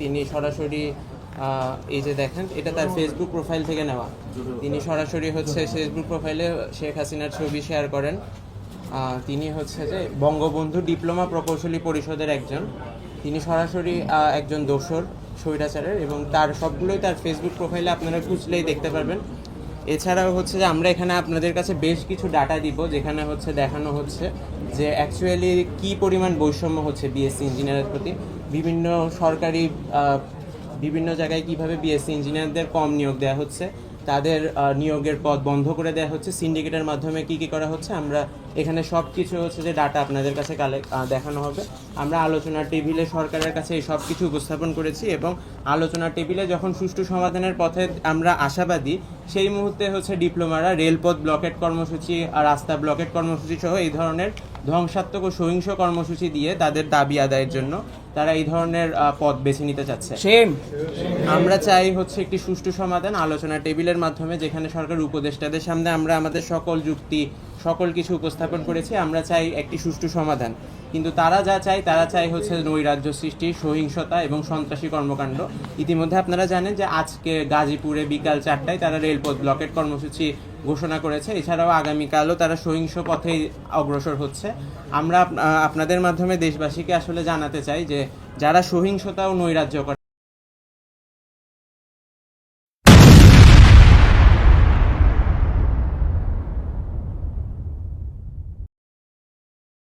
তিনি সরাসরি এই যে দেখেন, এটা তার ফেসবুক প্রোফাইল থেকে নেওয়া। তিনি সরাসরি হচ্ছে ফেসবুক প্রোফাইলে শেখ হাসিনার ছবি শেয়ার করেন। তিনি হচ্ছে যে বঙ্গবন্ধু ডিপ্লোমা প্রকৌশলী পরিষদের একজন। তিনি সরাসরি একজন দোসর, স্বৈরাচারের এবং তার সবগুলোই তার ফেসবুক প্রোফাইলে আপনারা খুঁজলেই দেখতে পারবেন। এছাড়াও হচ্ছে যে আমরা এখানে আপনাদের কাছে বেশ কিছু ডাটা দিব, যেখানে হচ্ছে দেখানো হচ্ছে যে অ্যাকচুয়ালি কি পরিমাণ বৈষম্য হচ্ছে বিএসসি ইঞ্জিনিয়ারের প্রতি। বিভিন্ন সরকারি বিভিন্ন জায়গায় কীভাবে বিএসসি ইঞ্জিনিয়ারদের কম নিয়োগ দেওয়া হচ্ছে। তাদের নিয়োগের পদ বন্ধ করে দেওয়া হচ্ছে। সিন্ডিকেটের মাধ্যমে কি কি করা হচ্ছে? আমরা এখানে সব কিছু হচ্ছে যে ডাটা আপনাদের কাছে কালেক্ট দেখানো হবে। আমরা আলোচনা টেবিলে সরকারের কাছে এই সব কিছু উপস্থাপন করেছি এবং আলোচনা টেবিলে যখন সুষ্ঠু সমাধানের পথে আমরা আশাবাদী, সেই মুহূর্তে হচ্ছে ডিপ্লোমারা রেলপথ ব্লকেট কর্মসূচি আর রাস্তা ব্লকেট কর্মসূচি সহ এই ধরনের ধ্বংসাত্মক ও সহিংস কর্মসূচি দিয়ে তাদের দাবি আদায়ের জন্য তারা এই ধরনের পথ বেছে নিতে চাচ্ছে। সেম আমরা চাই হচ্ছে একটি সুষ্ঠু সমাধান। আলোচনা টেবিলের মাধ্যমে যেখানে সরকার উপদেষ্টাদের সামনে আমরা আমাদের সকল যুক্তি সকল কিছু উপস্থাপন করেছি, আমরা চাই একটি সুষ্ঠু সমাধান। কিন্তু তারা যা চায়, তারা চাই হচ্ছে নৈরাজ্য সৃষ্টি, সহিংসতা এবং সন্ত্রাসী কর্মকাণ্ড। ইতিমধ্যে আপনারা জানেন যে আজকে গাজীপুরে বিকাল চারটায় তারা রেলপথ ব্লকেট কর্মসূচি ঘোষণা করেছে। এছাড়াও আগামীকালও তারা সহিংস পথেই অগ্রসর হচ্ছে। আমরা আপনাদের মাধ্যমে দেশবাসীকে আসলে জানাতে চাই যে যারা সহিংসতা ও নৈরাজ্য করে